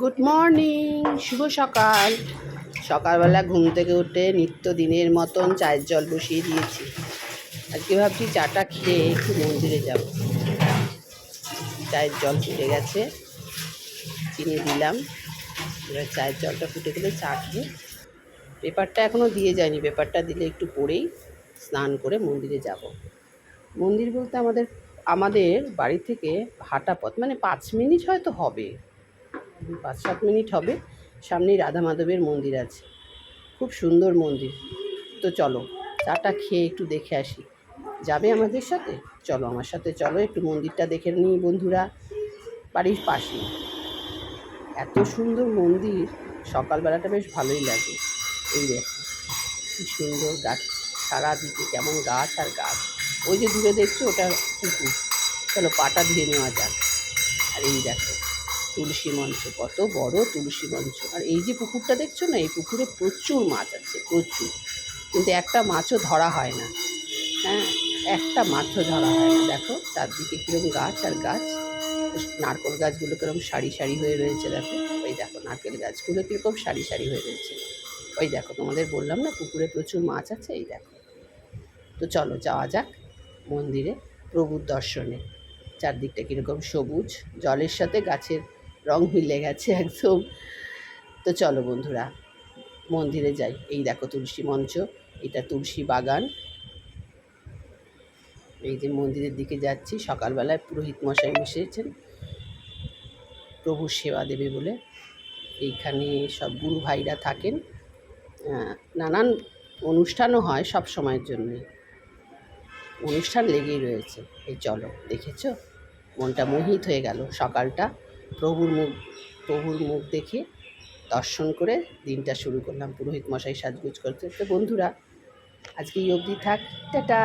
Good morning শুভ সকাল। সকালবেলা ঘুম থেকে উঠে নিত্য দিনের মতন চায়ের জল বসিয়ে দিয়েছি। আজকে ভাবছি, চাটা খেয়ে একটু মন্দিরে যাব। চায়ের জল ফুটে গেছে, চিনি দিলাম। এবার চায়ের জলটা ফুটে গেলে চা খেয়ে পেপারটা এখনও দিয়ে যায়নি, পেপারটা দিলে একটু পরেই স্নান করে মন্দিরে যাব। মন্দির বলতে আমাদের আমাদের বাড়ি থেকে হাঁটা পথ মানে পাঁচ মিনিট হয়তো হবে। পাঁচ সাত মিনিট হবে। সামনেই রাধা মাধবের মন্দির আছে। খুব সুন্দর মন্দির। তো চলো, চাটা খেয়ে একটু দেখে আসি। যাবে আমাদের সাথে? চলো আমার সাথে চলো, একটু মন্দিরটা দেখে নিই বন্ধুরা। বাড়ির পাশে এত সুন্দর মন্দির, সকালবেলাটা বেশ ভালোই লাগে। এই দেখো, কি সুন্দর গাছ সারা দিকে কেমন গাছ আর গাছ। ওই যে দূরে দেখছ, ওটা পুকুর। চলো পাটা ধুয়ে নেওয়া যাক। আর এই দেখো তুলসী মঞ্চ, কত বড় তুলসী মঞ্চ। আর এই যে পুকুরটা দেখছ না, এই পুকুরে প্রচুর মাছ আছে, প্রচুর। কিন্তু একটা মাছও ধরা হয় না। হ্যাঁ একটা মাছও ধরা হয় না। দেখো, চারদিকে কীরকম গাছ আর গাছ। নারকেল গাছগুলো কীরকম সারি সারি হয়ে রয়েছে, দেখো। ওই দেখো, নারকেল গাছগুলো কীরকম সারি সারি হয়ে রয়েছে। ওই দেখো, তোমাদের বললাম না, পুকুরে প্রচুর মাছ আছে, এই দেখো। তো চলো, যাওয়া যাক মন্দিরে প্রভুর দর্শনে। চারদিকটা কীরকম সবুজ। জলের সাথে গাছের রং মিলে গেছে একদম। তো চলো বন্ধুরা, মন্দিরে যাই। এই দেখো তুলসী মঞ্চ, এটা তুলসী বাগান। এই যে মন্দিরের দিকে যাচ্ছি, সকালবেলায় পুরোহিত মশাই বসেছেন। প্রভুর সেবা দেবে বলে। এইখানে সব গুরু ভাইরা থাকেন। নানান অনুষ্ঠানও হয় সব সময়ের জন্যই। অনুষ্ঠান লেগেই রয়েছে। এই চলো, দেখেছ? মনটা মোহিত হয়ে গেল সকালটা। প্রভুর মুখ প্রভুর মুখ দেখে দর্শন করে দিনটা শুরু করলাম পুরোহিত মশাই সাজগুজ করতে। তো বন্ধুরা, আজকে এই অবধি থাক। টাটা!